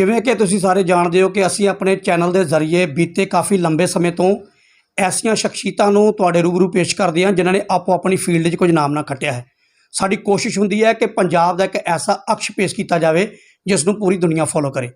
ਜਿਵੇਂ ਕਿ ਤੁਸੀਂ ਸਾਰੇ ਜਾਣਦੇ ਹੋ ਕਿ ਅਸੀਂ ਆਪਣੇ ਚੈਨਲ ਦੇ ਜ਼ਰੀਏ ਬੀਤੇ ਕਾਫੀ ਲੰਬੇ ਸਮੇਂ ਤੋਂ ਐਸੀਆਂ ਸ਼ਖਸੀਅਤਾਂ ਨੂੰ ਤੁਹਾਡੇ ਰੂਬਰੂ ਪੇਸ਼ ਕਰਦੇ ਹਾਂ, ਜਿਨ੍ਹਾਂ ਨੇ ਆਪੋ ਆਪਣੀ ਫੀਲਡ 'ਚ ਕੁਝ ਨਾਮ ਨਾ ਖੱਟਿਆ ਹੈ। ਸਾਡੀ ਕੋਸ਼ਿਸ਼ ਹੁੰਦੀ ਹੈ ਕਿ ਪੰਜਾਬ ਦਾ ਇੱਕ ਐਸਾ ਅਕਸ਼ ਪੇਸ਼ ਕੀਤਾ ਜਾਵੇ, ਜਿਸ ਨੂੰ ਪੂਰੀ ਦੁਨੀਆ ਫੋਲੋ ਕਰੇ।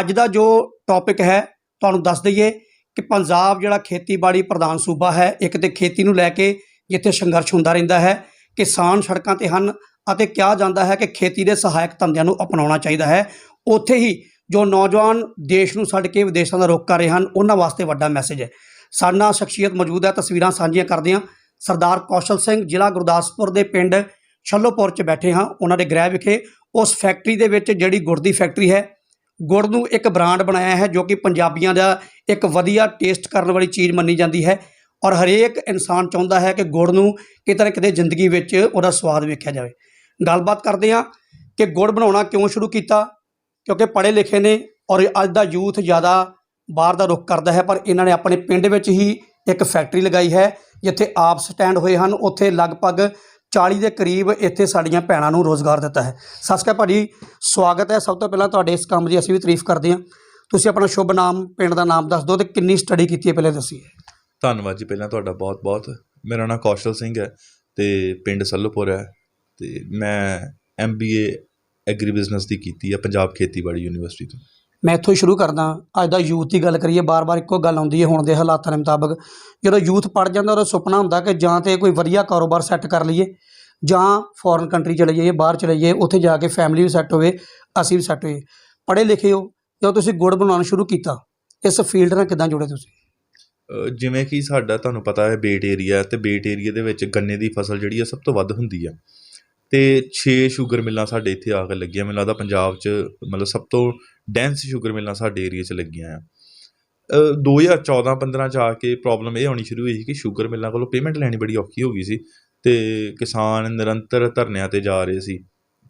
ਅੱਜ ਦਾ ਜੋ ਟੌਪਿਕ ਹੈ, ਤੁਹਾਨੂੰ ਦੱਸ ਦਈਏ ਕਿ ਪੰਜਾਬ ਜਿਹੜਾ ਖੇਤੀਬਾੜੀ ਪ੍ਰਧਾਨ ਸੂਬਾ ਹੈ, ਇੱਕ ਤੇ ਖੇਤੀ ਨੂੰ ਲੈ ਕੇ ਜਿੱਥੇ ਸੰਘਰਸ਼ ਹੁੰਦਾ ਰਹਿੰਦਾ ਹੈ, ਕਿਸਾਨ ਸੜਕਾਂ ਤੇ ਹਨ ਅਤੇ ਕਿਹਾ ਜਾਂਦਾ ਹੈ ਕਿ ਖੇਤੀ ਦੇ ਸਹਾਇਕ ਧੰਦਿਆਂ ਨੂੰ ਅਪਣਾਉਣਾ ਚਾਹੀਦਾ ਹੈ। ਉੱਥੇ ਹੀ ਜੋ ਨੌਜਵਾਨ ਦੇਸ਼ ਨੂੰ ਛੱਡ ਕੇ ਵਿਦੇਸ਼ਾਂ ਦਾ ਰੁਖ ਕਰ ਰਹੇ ਹਨ, ਉਹਨਾਂ ਵਾਸਤੇ ਵੱਡਾ ਮੈਸੇਜ ਹੈ। ਸਾਡਾ ਸ਼ਖਸੀਅਤ ਮੌਜੂਦ ਹੈ, ਤਸਵੀਰਾਂ ਸਾਂਝੀਆਂ ਕਰਦੇ ਹਾਂ। ਸਰਦਾਰ ਕੌਸ਼ਲ ਸਿੰਘ ਜ਼ਿਲ੍ਹਾ ਗੁਰਦਾਸਪੁਰ ਦੇ ਪਿੰਡ ਛੱਲੋਪੁਰ 'ਚ ਬੈਠੇ ਹਾਂ। ਉਹਨਾਂ ਦੇ ਗ੍ਰਹਿ ਵਿਖੇ ਉਸ ਫੈਕਟਰੀ ਦੇ ਵਿੱਚ ਜਿਹੜੀ ਗੁੜ ਦੀ ਫੈਕਟਰੀ ਹੈ, ਗੁੜ ਨੂੰ ਇੱਕ ਬ੍ਰਾਂਡ ਬਣਾਇਆ ਹੈ ਜੋ ਕਿ ਪੰਜਾਬੀਆਂ ਦਾ ਇੱਕ ਵਧੀਆ ਟੇਸਟ ਕਰਨ ਵਾਲੀ ਚੀਜ਼ ਮੰਨੀ ਜਾਂਦੀ ਹੈ ਔਰ ਹਰੇਕ ਇਨਸਾਨ ਚਾਹੁੰਦਾ ਹੈ ਕਿ ਗੁੜ ਨੂੰ ਕਿਤੇ ਨਾ ਕਿਤੇ ਜ਼ਿੰਦਗੀ ਵਿੱਚ ਉਹਦਾ ਸਵਾਦ ਵੇਖਿਆ ਜਾਵੇ। ਗੱਲਬਾਤ ਕਰਦੇ ਹਾਂ ਕਿ ਗੁੜ ਬਣਾਉਣਾ ਕਿਉਂ ਸ਼ੁਰੂ ਕੀਤਾ ਕਿਉਂਕਿ ਪੜ੍ਹੇ ਲਿਖੇ ਨੇ ਔਰ ਅੱਜ ਦਾ ਯੂਥ ਜ਼ਿਆਦਾ ਬਾਹਰ ਦਾ ਰੁਖ ਕਰਦਾ ਹੈ, ਪਰ ਇਹਨਾਂ ਨੇ ਆਪਣੇ ਪਿੰਡ ਵਿੱਚ ਹੀ ਇੱਕ ਫੈਕਟਰੀ ਲਗਾਈ ਹੈ, ਜਿੱਥੇ ਆਪ ਸਟੈਂਡ ਹੋਏ ਹਨ। ਉੱਥੇ ਲਗਭਗ 40 ਦੇ ਕਰੀਬ ਇੱਥੇ ਸਾਡੀਆਂ ਭੈਣਾਂ ਨੂੰ ਰੋਜ਼ਗਾਰ ਦਿੱਤਾ ਹੈ। ਸਤਿ ਸ਼੍ਰੀ ਅਕਾਲ ਭਾਜੀ, ਸਵਾਗਤ ਹੈ ਸਭ ਤੋਂ ਪਹਿਲਾਂ ਤੁਹਾਡੇ ਇਸ ਕੰਮ ਦੀ, ਅਸੀਂ ਵੀ ਤਾਰੀਫ ਕਰਦੇ ਹਾਂ। ਤੁਸੀਂ ਆਪਣਾ ਸ਼ੁਭ ਨਾਮ, ਪਿੰਡ ਦਾ ਨਾਮ ਦੱਸ ਦਿਓ ਤੇ ਕਿੰਨੀ ਸਟੱਡੀ ਕੀਤੀ ਹੈ ਪਹਿਲੇ ਦੱਸੀਏ। ਧੰਨਵਾਦ ਜੀ ਪਹਿਲਾਂ ਤੁਹਾਡਾ ਬਹੁਤ-ਬਹੁਤ। ਮੇਰਾ ਨਾਮ ਕੌਸ਼ਲ ਸਿੰਘ ਹੈ ਤੇ ਪਿੰਡ ਸੱਲੋਪੁਰ ਹੈ ਤੇ ਮੈਂ ਐਮਬੀਏ ਐਗਰੀ ਬਿਜ਼ਨਸ ਦੀ ਕੀਤੀ ਹੈ ਪੰਜਾਬ ਖੇਤੀਬਾੜੀ ਯੂਨੀਵਰਸਿਟੀ ਤੋਂ। ਮੈਂ ਇੱਥੋਂ ਹੀ ਸ਼ੁਰੂ ਕਰਦਾ। ਅੱਜ ਦਾ ਯੂਥ ਦੀ ਗੱਲ ਕਰੀਏ ਬਾਰ-ਬਾਰ ਇੱਕੋ ਗੱਲ ਆਉਂਦੀ ਹੈ ਹੁਣ ਦੇ ਹਾਲਾਤਾਂ ਦੇ ਮੁਤਾਬਕ। ਜਦੋਂ ਯੂਥ ਪੜ ਜਾਂਦਾ ਉਹਦਾ ਸੁਪਨਾ ਹੁੰਦਾ ਕਿ ਜਾਂ ਤੇ ਕੋਈ ਵਧੀਆ ਕਾਰੋਬਾਰ ਸੈੱਟ ਕਰ ਲਈਏ ਜਾਂ ਫੋਰਨ ਕੰਟਰੀ ਚਲੇ ਜਾਈਏ ਬਾਹਰ ਚਲੇ ਜਾਈਏ ਉੱਥੇ ਜਾ ਕੇ ਫੈਮਿਲੀ ਵੀ ਸੈੱਟ ਹੋਵੇ ਅਸੀਂ ਵੀ ਸੈੱਟ ਹੋਈਏ। ਪੜ੍ਹੇ ਲਿਖੇ ਹੋ ਜਦੋਂ ਤੁਸੀਂ ਗੁੜ ਬਣਾਉਣਾ ਸ਼ੁਰੂ ਕੀਤਾ ਇਸ ਫੀਲਡ ਨਾਲ ਕਿੱਦਾਂ ਜੁੜੇ ਤੁਸੀਂ? ਜਿਵੇਂ ਕਿ ਸਾਡਾ ਤੁਹਾਨੂੰ ਪਤਾ ਹੈ ਬੇਟ ਏਰੀਆ ਤੇ ਬੇਟ ਏਰੀਆ ਦੇ ਵਿੱਚ ਗੰਨੇ ਦੀ ਫਸਲ ਜਿਹੜੀ ਹੈ ਸਭ ਤੋਂ ਵੱਧ ਹੁੰਦੀ ਹੈ ਅਤੇ ਛੇ ਸ਼ੂਗਰ ਮਿੱਲਾਂ ਸਾਡੇ ਇੱਥੇ ਆ ਕੇ ਲੱਗੀਆਂ। ਮੈਨੂੰ ਲੱਗਦਾ ਪੰਜਾਬ 'ਚ ਮਤਲਬ ਸਭ ਤੋਂ ਡੈਂਸ ਸ਼ੂਗਰ ਮਿੱਲਾਂ ਸਾਡੇ ਏਰੀਏ 'ਚ ਲੱਗੀਆਂ ਆ। ਦੋ ਹਜ਼ਾਰ 2014-15 ਚ ਆ ਕੇ ਪ੍ਰੋਬਲਮ ਇਹ ਆਉਣੀ ਸ਼ੁਰੂ ਹੋਈ ਸੀ ਕਿ ਸ਼ੂਗਰ ਮਿੱਲਾਂ ਕੋਲੋਂ ਪੇਮੈਂਟ ਲੈਣੀ ਬੜੀ ਔਖੀ ਹੋ ਗਈ ਸੀ ਅਤੇ ਕਿਸਾਨ ਨਿਰੰਤਰ ਧਰਨਿਆਂ ਤੇ ਜਾ ਰਹੇ ਸੀ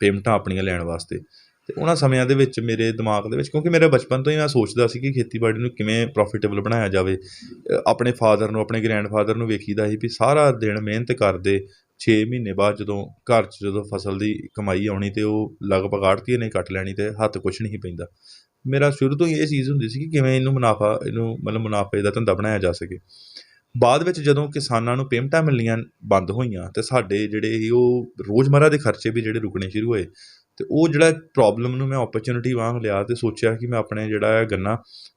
ਪੇਮੈਂਟਾਂ ਆਪਣੀਆਂ ਲੈਣ ਵਾਸਤੇ। ਅਤੇ ਉਹਨਾਂ ਸਮਿਆਂ ਦੇ ਵਿੱਚ ਮੇਰੇ ਦਿਮਾਗ ਦੇ ਵਿੱਚ, ਕਿਉਂਕਿ ਮੇਰੇ ਬਚਪਨ ਤੋਂ ਹੀ ਮੈਂ ਸੋਚਦਾ ਸੀ ਕਿ ਖੇਤੀਬਾੜੀ ਨੂੰ ਕਿਵੇਂ ਪ੍ਰੋਫਿਟੇਬਲ ਬਣਾਇਆ ਜਾਵੇ। ਆਪਣੇ ਫਾਦਰ ਨੂੰ, ਆਪਣੇ ਗ੍ਰੈਂਡਫਾਦਰ ਨੂੰ ਵੇਖੀਦਾ ਸੀ ਵੀ ਸਾਰਾ ਦਿਨ ਮਿਹਨਤ ਕਰਦੇ 6 ਮਹੀਨੇ ਬਾਅਦ ਜਦੋਂ ਘਰ 'ਚ ਜਦੋਂ ਫਸਲ ਦੀ ਕਮਾਈ ਆਉਣੀ ਤੇ ਉਹ ਲਗਭਗ ਆੜਤੀਏ ਨੇ ਕੱਟ ਲੈਣੀ ਤੇ ਹੱਥ ਕੁਛ ਨਹੀਂ ਪੈਂਦਾ। ਮੇਰਾ ਸ਼ੁਰੂ ਤੋਂ ਹੀ ਇਹ ਚੀਜ਼ ਹੁੰਦੀ ਸੀ ਕਿ ਕਿਵੇਂ ਇਹਨੂੰ ਮੁਨਾਫਾ, ਇਹਨੂੰ ਮਤਲਬ ਮੁਨਾਫੇ ਦਾ ਧੰਦਾ ਬਣਾਇਆ ਜਾ ਸਕੇ। ਬਾਅਦ ਵਿੱਚ ਜਦੋਂ ਕਿਸਾਨਾਂ ਨੂੰ ਪੇਮੈਂਟਾਂ ਮਿਲਣੀਆਂ ਬੰਦ ਹੋਈਆਂ ਤੇ ਸਾਡੇ ਜਿਹੜੇ ਸੀ ਉਹ ਰੋਜ਼ਮਰਾ ਦੇ ਖਰਚੇ ਵੀ ਜਿਹੜੇ ਰੁਕਣੇ ਸ਼ੁਰੂ ਹੋਏ ਤੇ ਉਹ ਜਿਹੜਾ ਪ੍ਰੋਬਲਮ ਨੂੰ ਮੈਂ ਓਪਰਚੁਨਿਟੀ ਵਾਂਗ ਲਿਆ ਤੇ ਸੋਚਿਆ ਕਿ ਮੈਂ ਆਪਣੇ ਜਿਹੜਾ ਹੈ ਗੰਨਾ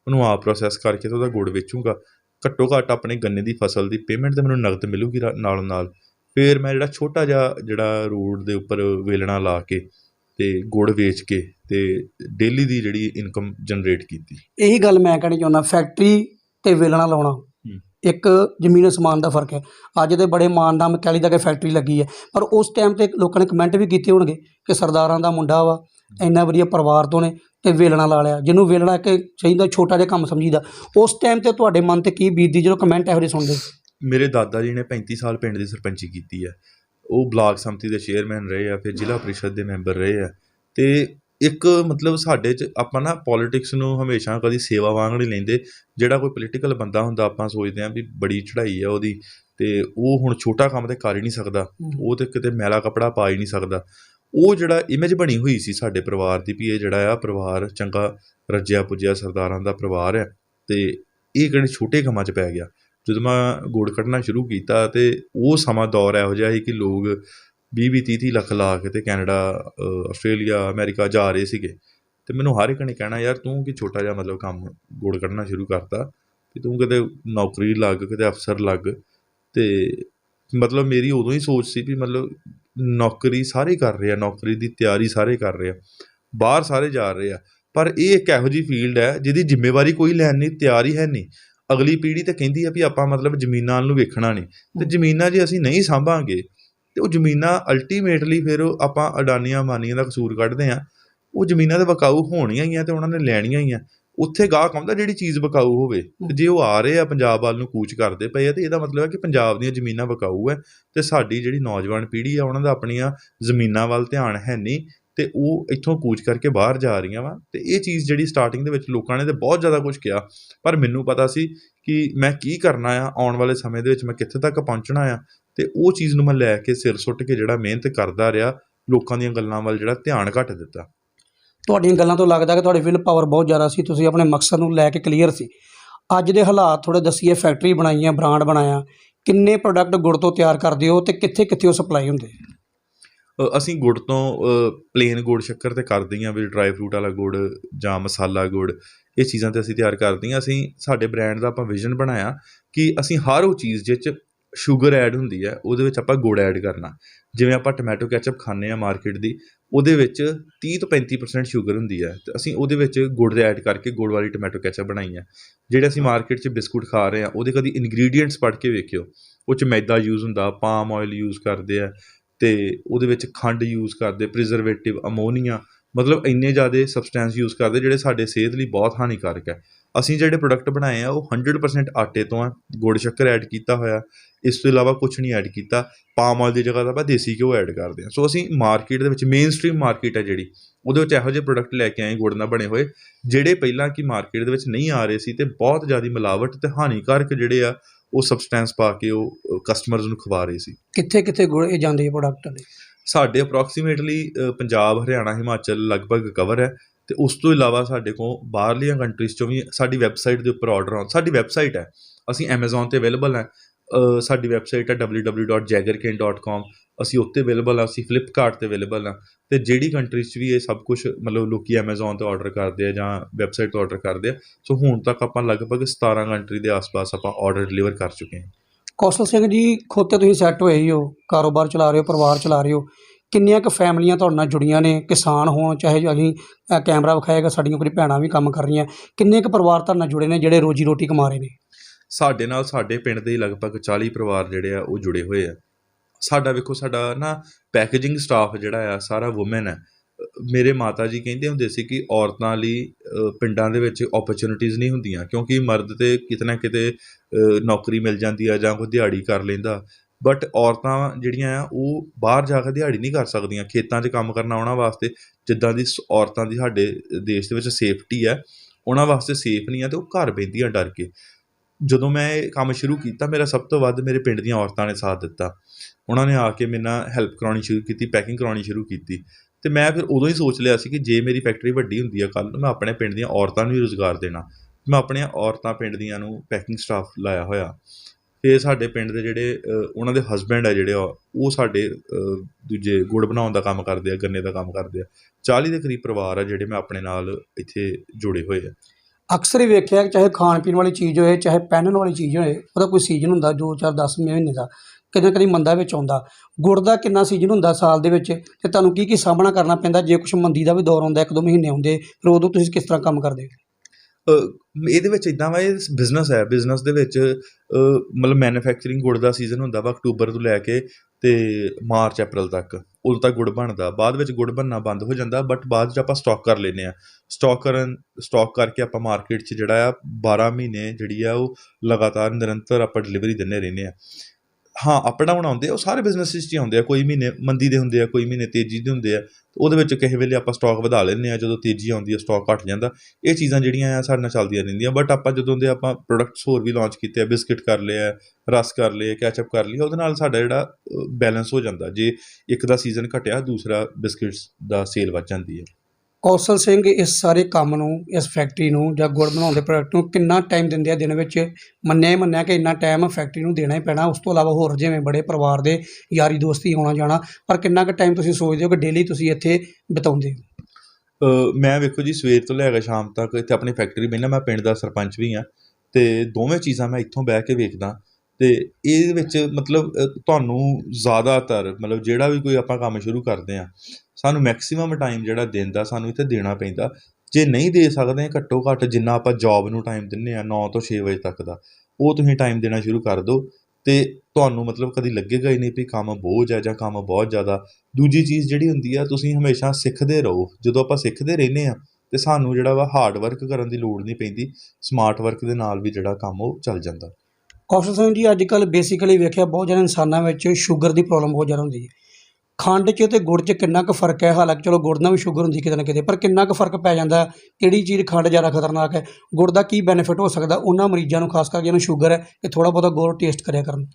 ਉਹਨੂੰ ਆਪ ਪ੍ਰੋਸੈਸ ਕਰਕੇ ਤੇ ਉਹਦਾ ਗੁੜ ਵੇਚੂੰਗਾ। ਘੱਟੋ ਘੱਟ ਆਪਣੇ ਗੰਨੇ ਦੀ ਫਸਲ ਦੀ ਪੇਮੈਂਟ ਤੇ ਮੈਨੂੰ ਨਗਦ ਮਿਲੂਗੀ ਨਾਲੋਂ ਨਾਲ ਫਿਰ ਮੈਂ ਜਿਹੜਾ ਛੋਟਾ ਜਿਹਾ ਜਿਹੜਾ ਰੋਡ ਦੇ ਉੱਪਰ ਵੇਲਣਾ ਲਾ ਕੇ ਤੇ ਗੁੜ ਵੇਚ ਕੇ ਤੇ ਡੇਲੀ ਦੀ ਜਿਹੜੀ ਇਨਕਮ ਜਨਰੇਟ ਕੀਤੀ। ਇਹੀ ਗੱਲ ਮੈਂ ਕਹਿਣੀ ਚਾਹੁੰਦਾ ਫੈਕਟਰੀ ਤੇ ਵੇਲਣਾ ਲਾਉਣਾ। ਇੱਕ ਜ਼ਮੀਨ ਅਸਮਾਨ ਦਾ ਫ਼ਰਕ ਹੈ। ਅੱਜ ਦੇ ਬੜੇ ਮਾਣ ਨਾਲ ਮਕੈਲੀ ਦਾ ਕਿ ਫੈਕਟਰੀ ਲੱਗੀ ਹੈ। ਪਰ ਉਸ ਟਾਈਮ ਤੇ ਲੋਕਾਂ ਨੇ ਕਮੈਂਟ ਵੀ ਕੀਤੇ ਹੋਣਗੇ ਕਿ ਸਰਦਾਰਾਂ ਦਾ ਮੁੰਡਾ ਵਾ ਇੰਨਾ ਵਧੀਆ ਪਰਿਵਾਰ ਤੋਂ ਨੇ ਤੇ ਵੇਲਣਾ ਲਾ ਲਿਆ। ਜਿਹਨੂੰ ਵੇਲਣਾ ਕਿ ਚਾਹੀਦਾ ਛੋਟਾ ਜਿਹਾ ਕੰਮ ਸਮਝੀਦਾ। ਉਸ ਟਾਈਮ ਤੇ ਤੁਹਾਡੇ ਮਨ ਤੇ ਕੀ ਬੀਤਦੀ ਜਦੋਂ ਕਮੈਂਟ ਇਹੋ ਜਿਹੇ ਸੁਣਦੇ? ਮੇਰੇ ਦਾਦਾ ਜੀ ਨੇ 35 ਸਾਲ ਪਿੰਡ ਦੀ ਸਰਪੰਚੀ ਕੀਤੀ ਹੈ। ਉਹ ਬਲਾਕ ਸੰਮਤੀ ਦੇ ਚੇਅਰਮੈਨ ਰਹੇ ਆ ਫਿਰ ਜ਼ਿਲ੍ਹਾ ਪ੍ਰੀਸ਼ਦ ਦੇ ਮੈਂਬਰ ਰਹੇ ਆ। ਤੇ ਇੱਕ ਮਤਲਬ ਸਾਡੇ ਚ ਆਪਾਂ ਨਾ ਪੋਲਿਟਿਕਸ ਨੂੰ ਹਮੇਸ਼ਾ ਕਦੀ ਸੇਵਾ ਵਾਂਗ ਨਹੀਂ ਲੈਂਦੇ। ਜਿਹੜਾ ਕੋਈ ਪੋਲੀਟੀਕਲ ਬੰਦਾ ਹੁੰਦਾ ਆਪਾਂ ਸੋਚਦੇ ਆਂ ਵੀ ਬੜੀ ਚੜ੍ਹਾਈ ਆ ਉਹਦੀ ਤੇ ਉਹ ਹੁਣ ਛੋਟਾ ਕੰਮ ਤੇ ਕਰ ਹੀ ਨਹੀਂ ਸਕਦਾ। ਉਹ ਤੇ ਕਿਤੇ ਮੈਲਾ ਕਪੜਾ ਪਾ ਹੀ ਨਹੀਂ ਸਕਦਾ। ਉਹ ਜਿਹੜਾ ਇਮੇਜ ਬਣੀ ਹੋਈ ਸੀ ਸਾਡੇ ਪਰਿਵਾਰ ਦੀ ਵੀ ਇਹ ਜਿਹੜਾ ਆ ਪਰਿਵਾਰ ਚੰਗਾ ਰੱਜਿਆ ਪੁੱਜਿਆ ਸਰਦਾਰਾਂ ਦਾ ਪਰਿਵਾਰ ਹੈ ਤੇ ਇਹ ਕਿਹੜੇ ਛੋਟੇ ਕੰਮਾਂ 'ਚ ਪੈ ਗਿਆ। ਜਦੋਂ ਮੈਂ ਗੁੜ ਕੱਢਣਾ ਸ਼ੁਰੂ ਕੀਤਾ ਤਾਂ ਉਹ ਸਮਾਂ ਦੌਰ ਇਹੋ ਜਿਹਾ ਸੀ ਕਿ ਲੋਕ ਵੀਹ ਵੀਹ 30 ਲੱਖ ਲਾ ਕੇ ਅਤੇ ਕੈਨੇਡਾ ਆਸਟ੍ਰੇਲੀਆ, ਅਮੈਰੀਕਾ ਜਾ ਰਹੇ ਸੀਗੇ। ਅਤੇ ਮੈਨੂੰ ਹਰ ਇੱਕ ਨੇ ਕਹਿਣਾ, ਯਾਰ ਤੂੰ ਕੀ ਛੋਟਾ ਜਿਹਾ ਮਤਲਬ ਕੰਮ ਗੁੜ ਕੱਢਣਾ ਸ਼ੁਰੂ ਕਰਤਾ ਅਤੇ ਤੂੰ ਕਿਤੇ ਨੌਕਰੀ ਲੱਗ, ਕਿਤੇ ਅਫਸਰ ਲੱਗ। ਅਤੇ ਮਤਲਬ ਮੇਰੀ ਉਦੋਂ ਹੀ ਸੋਚ ਸੀ ਵੀ ਮਤਲਬ ਨੌਕਰੀ ਸਾਰੇ ਕਰ ਰਹੇ ਆ, ਨੌਕਰੀ ਦੀ ਤਿਆਰੀ ਸਾਰੇ ਕਰ ਰਹੇ ਆ, ਬਾਹਰ ਸਾਰੇ ਜਾ ਰਹੇ ਆ। ਪਰ ਇਹ ਇੱਕ ਇਹੋ ਜਿਹੀ ਫੀਲਡ ਹੈ ਜਿਹਦੀ ਜ਼ਿੰਮੇਵਾਰੀ ਕੋਈ ਲੈਣ ਨਹੀਂ, ਤਿਆਰ ਹੀ ਹੈ ਨਹੀਂ। ਅਗਲੀ ਪੀੜ੍ਹੀ ਤਾਂ ਕਹਿੰਦੀ ਆ ਵੀ ਆਪਾਂ ਮਤਲਬ ਜ਼ਮੀਨਾਂ ਨੂੰ ਵੇਖਣਾ ਨਹੀਂ। ਤੇ ਜ਼ਮੀਨਾਂ ਜੇ ਅਸੀਂ ਨਹੀਂ ਸਾਂਭਾਂਗੇ, ਤੇ ਉਹ ਜ਼ਮੀਨਾਂ ਅਲਟੀਮੇਟਲੀ ਫਿਰ ਆਪਾਂ ਅਡਾਨੀਆਂ ਮਾਨੀਆਂ ਦਾ ਕਸੂਰ ਕੱਢਦੇ ਆ ਉਹ ਜ਼ਮੀਨਾਂ ਦੇ ਬਕਾਊ ਹੋਣੀਆਂ ਹੀ ਆ ਤੇ ਉਹਨਾਂ ਨੇ ਲੈਣੀਆਂ ਹੀ ਆ। ਉੱਥੇ ਗਾਹਕ ਆਉਂਦਾ ਜਿਹੜੀ ਚੀਜ਼ ਬਕਾਊ ਹੋਵੇ ਜੇ ਉਹ ਆ ਰਹੇ ਆ ਪੰਜਾਬ ਵੱਲ ਨੂੰ ਕੂਚ ਕਰਦੇ ਪਏ ਆ ਤੇ ਇਹਦਾ ਮਤਲਬ ਹੈ ਕਿ ਪੰਜਾਬ ਦੀਆਂ ਜ਼ਮੀਨਾਂ ਬਕਾਊ ਹੈ ਤੇ ਸਾਡੀ ਜਿਹੜੀ ਨੌਜਵਾਨ ਪੀੜ੍ਹੀ ਆ, ਉਹਨਾਂ ਦਾ ਆਪਣੀਆਂ ਜ਼ਮੀਨਾਂ ਵੱਲ ਧਿਆਨ ਹੈ ਨਹੀਂ। ਅਤੇ ਉਹ ਇੱਥੋਂ ਕੂਚ ਕਰਕੇ ਬਾਹਰ ਜਾ ਰਹੀਆਂ ਵਾ ਅਤੇ ਇਹ ਚੀਜ਼ ਜਿਹੜੀ ਸਟਾਰਟਿੰਗ ਦੇ ਵਿੱਚ ਲੋਕਾਂ ਨੇ ਤਾਂ ਬਹੁਤ ਜ਼ਿਆਦਾ ਕੁਝ ਕਿਹਾ, ਪਰ ਮੈਨੂੰ ਪਤਾ ਸੀ ਕਿ ਮੈਂ ਕੀ ਕਰਨਾ ਆ, ਆਉਣ ਵਾਲੇ ਸਮੇਂ ਦੇ ਵਿੱਚ ਮੈਂ ਕਿੱਥੇ ਤੱਕ ਪਹੁੰਚਣਾ ਆ ਅਤੇ ਉਹ ਚੀਜ਼ ਨੂੰ ਮੈਂ ਲੈ ਕੇ ਸਿਰ ਸੁੱਟ ਕੇ ਜਿਹੜਾ ਮਿਹਨਤ ਕਰਦਾ ਰਿਹਾ, ਲੋਕਾਂ ਦੀਆਂ ਗੱਲਾਂ ਵੱਲ ਜਿਹੜਾ ਧਿਆਨ ਘੱਟ ਦਿੱਤਾ। ਤੁਹਾਡੀਆਂ ਗੱਲਾਂ ਤੋਂ ਲੱਗਦਾ ਕਿ ਤੁਹਾਡੀ ਵਿਲ ਪਾਵਰ ਬਹੁਤ ਜ਼ਿਆਦਾ ਸੀ, ਤੁਸੀਂ ਆਪਣੇ ਮਕਸਦ ਨੂੰ ਲੈ ਕੇ ਕਲੀਅਰ ਸੀ। ਅੱਜ ਦੇ ਹਾਲਾਤ ਥੋੜੇ ਦੱਸੀਏ ਫੈਕਟਰੀ ਬਣਾਈਆਂ ਬ੍ਰਾਂਡ ਬਣਾਇਆ, ਕਿੰਨੇ ਪ੍ਰੋਡਕਟ ਗੁੜ ਤੋਂ ਤਿਆਰ ਕਰਦੇ ਹੋ ਤੇ ਕਿੱਥੇ ਕਿੱਥੇ ਉਹ ਸਪਲਾਈ ਹੁੰਦੇ? ਅਸੀਂ ਗੁੜ ਤੋਂ ਪਲੇਨ ਗੁੜ ਸ਼ੱਕਰ ਤੇ ਕਰਦੇ ਹਾਂ ਵੀ ਡਰਾਈ ਫਰੂਟ ਵਾਲਾ ਗੁੜ ਜਾਂ ਮਸਾਲਾ ਗੁੜ, ਇਹ ਚੀਜ਼ਾਂ ਤੇ ਅਸੀਂ ਤਿਆਰ ਕਰਦੇ ਹਾਂ ਅਸੀਂ, ਸਾਡੇ ਬ੍ਰਾਂਡ ਦਾ ਆਪਾਂ ਵਿਜ਼ਨ ਬਣਾਇਆ ਕਿ ਅਸੀਂ ਹਰ ਉਹ ਚੀਜ਼ ਜਿਹ 'ਚ ਸ਼ੂਗਰ ਐਡ ਹੁੰਦੀ ਹੈ, ਉਹਦੇ ਵਿੱਚ ਆਪਾਂ ਗੁੜ ਐਡ ਕਰਨਾ। ਜਿਵੇਂ ਆਪਾਂ ਟੋਮੈਟੋ ਕੈਚਅਪ ਖਾਂਦੇ ਆ ਮਾਰਕੀਟ ਦੀ, ਉਹਦੇ ਵਿੱਚ 30 ਤੋਂ 35% ਸ਼ੂਗਰ ਹੁੰਦੀ ਹੈ। ਤੇ ਅਸੀਂ ਉਹਦੇ ਵਿੱਚ ਗੁੜ ਐਡ ਕਰਕੇ ਗੁੜ ਵਾਲੀ ਟੋਮੈਟੋ ਕੈਚਅਪ ਬਣਾਈ ਹੈ। ਜਿਹੜੇ ਅਸੀਂ ਮਾਰਕੀਟ 'ਚ ਬਿਸਕੁਟ ਖਾ ਰਹੇ ਆ ਉਹਦੇ ਕਦੀ ਇਨਗਰੀਡੀਅੰਟਸ ਪੜ੍ਹ ਕੇ ਵੇਖਿਓ। ਉਹ 'ਚ ਮੈਦਾ ਯੂਜ਼ ਹੁੰਦਾ ਪਾਮ ਆਇਲ ਯੂਜ਼ ਕਰਦੇ ਆ। ਅਤੇ ਉਹਦੇ ਵਿੱਚ ਖੰਡ ਯੂਜ਼ ਕਰਦੇ ਪ੍ਰੀਜ਼ਰਵੇਟਿਵ ਅਮੋਨੀਆ ਮਤਲਬ ਇੰਨੇ ਜ਼ਿਆਦਾ ਸਬਸਟੈਂਸ ਯੂਜ਼ ਕਰਦੇ ਜਿਹੜੇ ਸਾਡੇ ਸਿਹਤ ਲਈ ਬਹੁਤ ਹਾਨੀਕਾਰਕ ਹੈ। ਅਸੀਂ ਜਿਹੜੇ ਪ੍ਰੋਡਕਟ ਬਣਾਏ ਆ, ਉਹ 100% ਆਟੇ ਤੋਂ ਆ, ਗੁੜ ਸ਼ੱਕਰ ਐਡ ਕੀਤਾ ਹੋਇਆ, ਇਸ ਤੋਂ ਇਲਾਵਾ ਕੁਝ ਨਹੀਂ ਐਡ ਕੀਤਾ ਪਾਮ ਆਇਲ ਦੀ ਜਗ੍ਹਾ ਤਾਂ ਆਪਾਂ ਦੇਸੀ ਘਿਓ ਐਡ ਕਰਦੇ ਹਾਂ ਸੋ ਅਸੀਂ ਮਾਰਕੀਟ ਦੇ ਵਿੱਚ ਮੇਨ ਸਟ੍ਰੀਮ ਮਾਰਕੀਟ ਹੈ ਜਿਹੜੀ, ਉਹਦੇ ਵਿੱਚ ਇਹੋ ਜਿਹੇ ਪ੍ਰੋਡਕਟ ਲੈ ਕੇ ਆਏ ਗੁੜ ਨਾਲ ਬਣੇ ਹੋਏ, ਜਿਹੜੇ ਪਹਿਲਾਂ ਕੀ ਮਾਰਕੀਟ ਦੇ ਵਿੱਚ ਨਹੀਂ ਆ ਰਹੇ ਸੀ ਤੇ ਬਹੁਤ ਜ਼ਿਆਦਾ ਮਿਲਾਵਟ ਤੇ ਹਾਨੀਕਾਰਕ ਜਿਹੜੇ ਆ ਉਹ ਸਬਸਟੈਂਸ ਪਾ ਕੇ ਉਹ ਕਸਟਮਰਸ ਨੂੰ ਖਵਾ ਰਹੇ ਸੀ। ਕਿੱਥੇ ਕਿੱਥੇ ਗੁੜ ਇਹ ਜਾਂਦੇ ਪ੍ਰੋਡਕਟ ਨੇ ਸਾਡੇ ਅਪਰੋਕਸੀਮੇਟਲੀ ਪੰਜਾਬ ਹਰਿਆਣਾ ਹਿਮਾਚਲ ਲਗਭਗ ਕਵਰ ਹੈ ਤੇ ਉਸ ਤੋਂ ਇਲਾਵਾ ਸਾਡੇ ਕੋਲ ਬਾਹਰਲੀਆਂ ਕੰਟਰੀਜ਼ ਚੋਂ ਵੀ ਸਾਡੀ ਵੈਬਸਾਈਟ ਦੇ ਉੱਪਰ ਆਰਡਰ ਆਉਂ ਸਾਡੀ ਵੈਬਸਾਈਟ ਹੈ। ਅਸੀਂ Amazon ਤੇ ਅਵੇਲੇਬਲ ਹੈ। ਸਾਡੀ ਵੈਬਸਾਈਟ ਹੈ www.jaggerkane.com ਅਸੀਂ ਉੱਤੇ ਅਵੇਲੇਬਲ ਹਾਂ ਅਸੀਂ ਫਲਿੱਪਕਾਰਟ ਤੇ ਅਵੇਲੇਬਲ ਹਾਂ। ਤੇ ਜਿਹੜੀ ਕੰਟਰੀਜ਼ 'ਚ ਵੀ ਇਹ ਸਭ ਕੁਝ ਮਤਲਬ ਲੋਕੀ Amazon ਤੋਂ ਆਰਡਰ ਕਰਦੇ ਆ ਜਾਂ ਵੈਬਸਾਈਟ ਤੋਂ ਆਰਡਰ ਕਰਦੇ ਆ ਸੋ ਹੁਣ ਤੱਕ ਆਪਾਂ ਲਗਭਗ 17 ਕੰਟਰੀ ਦੇ ਆਸ-ਪਾਸ ਆਪਾਂ ਆਰਡਰ ਡਿਲੀਵਰ ਕਰ ਚੁੱਕੇ ਹਾਂ। ਕੌਸ਼ਲ ਸਿੰਘ ਜੀ ਖੁਦ ਤੇ ਤੁਸੀਂ ਸੈੱਟ ਹੋਏ ਹੀ ਹੋ ਕਾਰੋਬਾਰ ਚਲਾ ਰਹੇ ਹੋ ਪਰਿਵਾਰ ਚਲਾ ਰਹੇ ਹੋ ਕਿੰਨੀਆਂ ਕੁ ਫੈਮਲੀਆਂ ਤੁਹਾਡੇ ਨਾਲ ਜੁੜੀਆਂ ਨੇ ਕਿਸਾਨ ਹੋਣ ਚਾਹੇ ਅਸੀਂ ਅ, ਕੈਮਰਾ ਵਿਖਾਏਗਾ ਸਾਡੀਆਂ ਕੁਝ ਭੈਣਾਂ ਵੀ ਕੰਮ ਕਰ ਰਹੀਆਂ ਕਿੰਨੇ ਕੁ ਪਰਿਵਾਰ ਤੁਹਾਡੇ ਨਾਲ ਜੁੜੇ ਨੇ ਜਿਹੜੇ ਰੋਜੀ ਰੋਟੀ ਕਮਾ ਰਹੇ ਨੇ? ਸਾਡੇ ਨਾਲ ਸਾਡੇ ਪਿੰਡ ਦੇ ਹੀ ਲਗਭਗ 40 ਪਰਿਵਾਰ ਜਿਹੜੇ ਆ ਉਹ ਜੁੜੇ ਹੋਏ ਆ। ਸਾਡਾ ਵੇਖੋ, ਸਾਡਾ ਨਾ ਪੈਕੇਜਿੰਗ ਸਟਾਫ ਜਿਹੜਾ ਆ, ਸਾਰਾ ਔਮਨ ਹੈ। ਮੇਰੇ ਮਾਤਾ ਜੀ ਕਹਿੰਦੇ ਹੁੰਦੇ ਸੀ ਕਿ ਔਰਤਾਂ ਲਈ ਪਿੰਡਾਂ ਦੇ ਵਿੱਚ ਓਪਰਚੁਨਿਟੀਜ਼ ਨਹੀਂ ਹੁੰਦੀਆਂ, ਕਿਉਂਕਿ ਮਰਦ ਤੇ ਕਿਤੇ ਨਾ ਕਿਤੇ ਨੌਕਰੀ ਮਿਲ ਜਾਂਦੀ ਆ ਜਾਂ ਕੋਈ ਦਿਹਾੜੀ ਕਰ ਲੈਂਦਾ। ਬਟ ਔਰਤਾਂ ਜਿਹੜੀਆਂ ਆ, ਉਹ ਬਾਹਰ ਜਾ ਕੇ ਦਿਹਾੜੀ ਨਹੀਂ ਕਰ ਸਕਦੀਆਂ। ਖੇਤਾਂ 'ਚ ਕੰਮ ਕਰਨਾ ਉਹਨਾਂ ਵਾਸਤੇ, ਜਿੱਦਾਂ ਦੀ ਸ- ਔਰਤਾਂ ਦੀ ਸਾਡੇ ਦੇਸ਼ ਦੇ ਵਿੱਚ ਸੇਫਟੀ ਹੈ, ਉਹਨਾਂ ਵਾਸਤੇ ਸੇਫ ਨਹੀਂ ਆ ਤੇ ਉਹ ਘਰ ਬੈਠੀਆਂ ਡਰ ਕੇ। ਜਦੋਂ ਮੈਂ ਇਹ ਕੰਮ ਸ਼ੁਰੂ ਕੀਤਾ, ਮੇਰਾ ਸਭ ਤੋਂ ਵੱਧ ਮੇਰੇ ਪਿੰਡ ਦੀਆਂ ਔਰਤਾਂ ਨੇ ਸਾਥ ਦਿੱਤਾ। ਉਹਨਾਂ ਨੇ ਆ ਕੇ ਮੇਰੇ ਨਾਲ ਹੈਲਪ ਕਰਾਉਣੀ ਸ਼ੁਰੂ ਕੀਤੀ ਪੈਕਿੰਗ ਕਰਾਉਣੀ ਸ਼ੁਰੂ ਕੀਤੀ। ਅਤੇ ਮੈਂ ਫਿਰ ਉਦੋਂ ਹੀ ਸੋਚ ਲਿਆ ਸੀ ਕਿ ਜੇ ਮੇਰੀ ਫੈਕਟਰੀ ਵੱਡੀ ਹੁੰਦੀ ਆ ਕੱਲ੍ਹ ਨੂੰ ਮੈਂ ਆਪਣੇ ਪਿੰਡ ਦੀਆਂ ਔਰਤਾਂ ਨੂੰ ਹੀ ਰੁਜ਼ਗਾਰ ਦੇਣਾ। ਮੈਂ ਆਪਣੀਆਂ ਔਰਤਾਂ ਪਿੰਡ ਦੀਆਂ ਨੂੰ ਪੈਕਿੰਗ ਸਟਾਫ ਲਾਇਆ ਹੋਇਆ। ਫਿਰ ਸਾਡੇ ਪਿੰਡ ਦੇ ਜਿਹੜੇ ਉਹਨਾਂ ਦੇ ਹਸਬੈਂਡ ਆ ਜਿਹੜੇ ਉਹ ਸਾਡੇ ਦੂਜੇ ਗੁੜ ਬਣਾਉਣ ਦਾ ਕੰਮ ਕਰਦੇ ਆ, ਗੰਨੇ ਦਾ ਕੰਮ ਕਰਦੇ ਆ। 40 ਦੇ ਕਰੀਬ ਪਰਿਵਾਰ ਆ ਜਿਹੜੇ ਮੈਂ ਆਪਣੇ ਨਾਲ ਇੱਥੇ ਜੁੜੇ ਹੋਏ ਆ। ਅਕਸਰ ਹੀ ਵੇਖਿਆ ਚਾਹੇ ਖਾਣ ਪੀਣ ਵਾਲੀ ਚੀਜ਼ ਹੋਏ ਚਾਹੇ ਪਹਿਨਣ ਵਾਲੀ ਚੀਜ਼ ਹੋਏ ਉਹਦਾ ਕੋਈ ਸੀਜ਼ਨ ਹੁੰਦਾ ਜੋ ਚਾਰ 10 ਮਹੀਨੇ ਦਾ ਕਦੇ ਕਦੇ ਮੰਦਾ ਵਿੱਚ ਆਉਂਦਾ। ਗੁੜ ਦਾ ਕਿੰਨਾ ਸੀਜ਼ਨ ਹੁੰਦਾ ਸਾਲ ਦੇ ਵਿੱਚ ਤੇ ਤੁਹਾਨੂੰ ਕੀ ਕੀ ਸਾਹਮਣਾ ਕਰਨਾ ਪੈਂਦਾ? ਜੇ ਕੁਛ ਮੰਦੀ ਦਾ ਵੀ ਦੌਰ ਆਉਂਦਾ ਇੱਕ ਦੋ ਮਹੀਨੇ ਆਉਂਦੇ ਫਿਰ ਉਦੋਂ ਤੁਸੀਂ ਕਿਸ ਤਰ੍ਹਾਂ ਕੰਮ ਕਰਦੇ? ਅ, ਇਹਦੇ ਵਿੱਚ ਇਦਾਂ ਵਾ ਇਹ ਬਿਜ਼ਨਸ ਹੈ। ਬਿਜ਼ਨਸ ਦੇ ਵਿੱਚ ਮਤਲਬ ਮੈਨੂਫੈਕਚਰਿੰਗ ਗੁੜ ਦਾ ਸੀਜ਼ਨ ਹੁੰਦਾ ਵਾ ਅਕਤੂਬਰ ਤੋਂ ਲੈ ਕੇ ਅਤੇ ਮਾਰਚ, ਅਪ੍ਰੈਲ ਤੱਕ ਉਦੋਂ ਤੱਕ ਗੁੜ ਬਣਦਾ। ਬਾਅਦ ਵਿੱਚ ਗੁੜ ਬਣਨਾ ਬੰਦ ਹੋ ਜਾਂਦਾ ਬਟ ਬਾਅਦ 'ਚ ਆਪਾਂ ਸਟੋਕ ਕਰ ਲੈਂਦੇ ਹਾਂ। ਸਟੋਕ ਕਰਨ ਸਟੋਕ ਕਰਕੇ ਆਪਾਂ ਮਾਰਕੀਟ 'ਚ ਜਿਹੜਾ ਆ 12 ਮਹੀਨੇ ਜਿਹੜੀ ਆ ਉਹ ਲਗਾਤਾਰ ਨਿਰੰਤਰ ਆਪਾਂ ਡਿਲੀਵਰੀ ਦਿੰਦੇ ਰਹਿੰਦੇ ਹਾਂ। ਹਾਂ ਅਪ ਡਾਊਨ ਆਉਂਦੇ ਆ, ਉਹ ਸਾਰੇ ਬਿਜ਼ਨਸਿਸ 'ਚ ਹੀ ਆਉਂਦੇ ਆ। ਕੋਈ ਮਹੀਨੇ ਮੰਦੀ ਦੇ ਹੁੰਦੇ ਆ, ਕੋਈ ਮਹੀਨੇ ਤੇਜ਼ੀ ਦੇ ਹੁੰਦੇ ਆ। ਉਹਦੇ ਵਿੱਚ ਕਿਸੇ ਵੇਲੇ ਆਪਾਂ ਸਟਾਕ ਵਧਾ ਲੈਂਦੇ ਆ, ਜਦੋਂ ਤੇਜ਼ੀ ਆਉਂਦੀ ਆ ਸਟਾਕ ਘਟ ਜਾਂਦਾ। ਇਹ ਚੀਜ਼ਾਂ ਜਿਹੜੀਆਂ ਆ, ਸਾਡੇ ਨਾਲ ਚੱਲਦੀਆਂ ਰਹਿੰਦੀਆਂ। ਬਟ ਆਪਾਂ ਜਦੋਂ ਦੇ ਆਪਾਂ ਪ੍ਰੋਡਕਟਸ ਹੋਰ ਵੀ ਲਾਂਚ ਕੀਤੇ ਆ ਬਿਸਕਿਟ ਕਰ ਲਿਆ ਰਸ ਕਰ ਲਿਆ ਕੈਚਅਪ ਕਰ ਲਿਆ ਉਹਦੇ ਨਾਲ ਸਾਡਾ ਜਿਹੜਾ ਬੈਲੈਂਸ ਹੋ ਜਾਂਦਾ। ਜੇ ਇੱਕ ਦਾ ਸੀਜ਼ਨ ਘਟਿਆ, ਦੂਸਰਾ ਬਿਸਕਿਟਸ ਦਾ ਸੇਲ ਵੱਧ ਜਾਂਦੀ ਹੈ ਕੌਸ਼ਲ ਸਿੰਘ ਇਸ ਸਾਰੇ ਕੰਮ ਨੂੰ, ਇਸ ਫੈਕਟਰੀ ਨੂੰ ਜਾਂ ਗੁੜ ਬਣਾਉਣ ਦੇ ਪ੍ਰੋਡਕਟ ਨੂੰ ਕਿੰਨਾ ਟਾਈਮ ਦਿੰਦੇ ਆ ਦਿਨ ਵਿੱਚ? ਮੰਨਿਆ ਹੀ ਮੰਨਿਆ ਕਿ ਇੰਨਾ ਟਾਈਮ ਫੈਕਟਰੀ ਨੂੰ ਦੇਣਾ ਹੀ ਪੈਣਾ। ਉਸ ਤੋਂ ਇਲਾਵਾ ਹੋਰ ਜਿਵੇਂ ਬੜੇ ਪਰਿਵਾਰ ਦੇ ਯਾਰੀ ਦੋਸਤੀ ਆਉਣਾ ਜਾਣਾ, ਪਰ ਕਿੰਨਾ ਕੁ ਟਾਈਮ ਤੁਸੀਂ ਸੋਚਦੇ ਹੋ ਕਿ ਡੇਲੀ ਤੁਸੀਂ ਇੱਥੇ ਬਿਤਾਉਂਦੇ ਹੋ? ਮੈਂ ਵੇਖੋ ਜੀ, ਸਵੇਰ ਤੋਂ ਲੈ ਕੇ ਸ਼ਾਮ ਤੱਕ ਇੱਥੇ ਆਪਣੀ ਫੈਕਟਰੀ ਬਹਿਣਾ ਮੈਂ ਪਿੰਡ ਦਾ ਸਰਪੰਚ ਵੀ ਆ ਤੇ ਦੋਵੇਂ ਚੀਜ਼ਾਂ ਮੈਂ ਇੱਥੋਂ ਬਹਿ ਕੇ ਵੇਖਦਾ। ਤੇ ਇਹਦੇ ਵਿੱਚ ਮਤਲਬ ਤੁਹਾਨੂੰ ਜ਼ਿਆਦਾਤਰ ਮਤਲਬ ਜਿਹੜਾ ਵੀ ਕੋਈ ਆਪਾਂ ਕੰਮ ਸ਼ੁਰੂ ਕਰਦੇ ਹਾਂ, ਸਾਨੂੰ ਮੈਕਸੀਮਮ ਟਾਈਮ ਜਿਹੜਾ ਦਿਨ ਦਾ ਸਾਨੂੰ ਇੱਥੇ ਦੇਣਾ ਪੈਂਦਾ। ਜੇ ਨਹੀਂ ਦੇ ਸਕਦੇ, ਘੱਟੋ ਘੱਟ ਜਿੰਨਾ ਆਪਾਂ ਜੋਬ ਨੂੰ ਟਾਈਮ ਦਿੰਦੇ ਹਾਂ, ਨੌ ਤੋਂ ਛੇ ਵਜੇ ਤੱਕ ਦਾ, ਉਹ ਤੁਸੀਂ ਟਾਈਮ ਦੇਣਾ ਸ਼ੁਰੂ ਕਰ ਦਿਉ ਅਤੇ ਤੁਹਾਨੂੰ ਮਤਲਬ ਕਦੀ ਲੱਗੇਗਾ ਹੀ ਨਹੀਂ ਵੀ ਕੰਮ ਬੋਝ ਹੈ ਜਾਂ ਕੰਮ ਬਹੁਤ ਜ਼ਿਆਦਾ। ਦੂਜੀ ਚੀਜ਼ ਜਿਹੜੀ ਹੁੰਦੀ ਆ, ਤੁਸੀਂ ਹਮੇਸ਼ਾ ਸਿੱਖਦੇ ਰਹੋ। ਜਦੋਂ ਆਪਾਂ ਸਿੱਖਦੇ ਰਹਿੰਦੇ ਹਾਂ, ਤੇ ਸਾਨੂੰ ਜਿਹੜਾ ਵਾ ਹਾਰਡ ਵਰਕ ਕਰਨ ਦੀ ਲੋੜ ਨਹੀਂ ਪੈਂਦੀ। ਸਮਾਰਟ ਵਰਕ ਦੇ ਨਾਲ ਵੀ ਜਿਹੜਾ ਕੰਮ ਉਹ ਚੱਲ ਜਾਂਦਾ। ਕੌਸ਼ਲ ਸਿੰਘ ਜੀ ਅੱਜ ਕੱਲ ਬੇਸਿਕਲੀ ਵੇਖਿਆ ਬਹੁਤ ਜ਼ਿਆਦਾ ਇਨਸਾਨਾਂ ਵਿੱਚ ਸ਼ੂਗਰ ਦੀ ਪ੍ਰੋਬਲਮ ਬਹੁਤ ਜ਼ਿਆਦਾ ਹੁੰਦੀ ਹੈ। ਖੰਡ 'ਚ ਤੇ ਗੁੜ 'ਚ ਕਿੰਨਾ ਕੁ ਫ਼ਰਕ ਹੈ? ਹਾਲਾਂਕਿ ਚਲੋ ਗੁੜ ਨਾਲ ਵੀ ਸ਼ੂਗਰ ਹੁੰਦੀ ਕਿਤੇ ਨਾ ਕਿਤੇ, ਪਰ ਕਿੰਨਾ ਕੁ ਫ਼ਰਕ ਪੈ ਜਾਂਦਾ? ਕਿਹੜੀ ਚੀਜ਼ ਖੰਡ ਜ਼ਿਆਦਾ ਖਤਰਨਾਕ ਹੈ? ਗੁੜ ਦਾ ਕੀ ਬੈਨੀਫਿਟ ਹੋ ਸਕਦਾ? ਉਹਨਾਂ ਮਰੀਜ਼ਾਂ ਨੂੰ ਖਾਸ ਕਰਕੇ ਜਿਹਨੂੰ ਸ਼ੂਗਰ ਹੈ ਕਿ ਥੋੜਾ ਬਹੁਤਾ ਗੁੜ ਟੇਸਟ ਕਰਿਆ ਕਰਨ।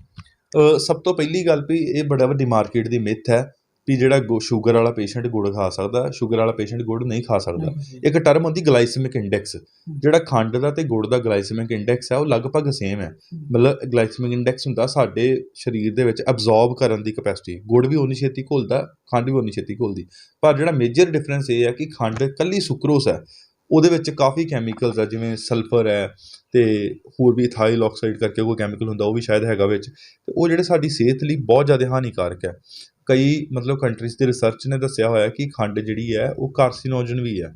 ਸਭ ਤੋਂ ਪਹਿਲੀ ਗੱਲ ਵੀ ਇਹ ਬੜਾ ਵੱਡੀ ਮਾਰਕੀਟ ਦੀ ਮਿੱਥ ਹੈ। ਵੀ ਜਿਹੜਾ ਗੁ- ਸ਼ੂਗਰ ਵਾਲਾ ਪੇਸ਼ੈਂਟ ਗੁੜ ਖਾ ਸਕਦਾ ਸ਼ੂਗਰ ਵਾਲਾ ਪੇਸ਼ੈਂਟ ਗੁੜ ਨਹੀਂ ਖਾ ਸਕਦਾ। ਇੱਕ ਟਰਮ ਹੁੰਦੀ ਗਲਾਈਸੈਮਿਕ ਇੰਡੈਕਸ ਜਿਹੜਾ ਖੰਡ ਦਾ ਤੇ ਗੁੜ ਦਾ ਗਲਾਈਸੈਮਿਕ ਇੰਡੈਕਸ ਹੈ, ਉਹ ਲਗਭਗ ਸੇਮ ਹੈ। ਮਤਲਬ ਗਲਾਈਸੈਮਿਕ ਇੰਡੈਕਸ ਹੁੰਦਾ ਸਾਡੇ ਸਰੀਰ ਦੇ ਵਿੱਚ ਅਬਜ਼ੌਰਬ ਕਰਨ ਦੀ ਕਪੈਸਿਟੀ ਗੁੜ ਵੀ ਉਨੀ ਛੇਤੀ ਘੁਲਦਾ, ਖੰਡ ਵੀ ਉਨੀ ਛੇਤੀ ਘੁਲਦੀ। ਪਰ ਜਿਹੜਾ ਮੇਜਰ ਡਿਫਰੈਂਸ ਇਹ ਹੈ ਕਿ ਖੰਡ ਕੱਲੀ ਸੁਕਰੋਸ ਹੈ। ਉਹਦੇ ਵਿੱਚ ਕਾਫੀ ਕੈਮੀਕਲਸ ਆ, ਜਿਵੇਂ ਸਲਫਰ ਹੈ ਅਤੇ ਹੋਰ ਵੀ ਇਥਾਈਲ ਆਕਸਾਈਡ ਕਰਕੇ ਕੋਈ ਕੈਮੀਕਲ ਹੁੰਦਾ, ਉਹ ਵੀ ਸ਼ਾਇਦ ਹੈਗਾ ਵਿੱਚ। ਅਤੇ ਉਹ ਜਿਹੜੇ ਸਾਡੀ ਸਿਹਤ ਲਈ ਬਹੁਤ ਜ਼ਿਆਦਾ ਹਾਨੀਕਾਰਕ ਹੈ। ਕਈ ਮਤਲਬ ਕੰਟਰੀਜ਼ ਦੇ ਰਿਸਰਚ ਨੇ ਦੱਸਿਆ ਹੋਇਆ ਕਿ ਖੰਡ ਜਿਹੜੀ ਹੈ, ਉਹ ਕਾਰਸੀਨੋਜਨ ਵੀ ਹੈ।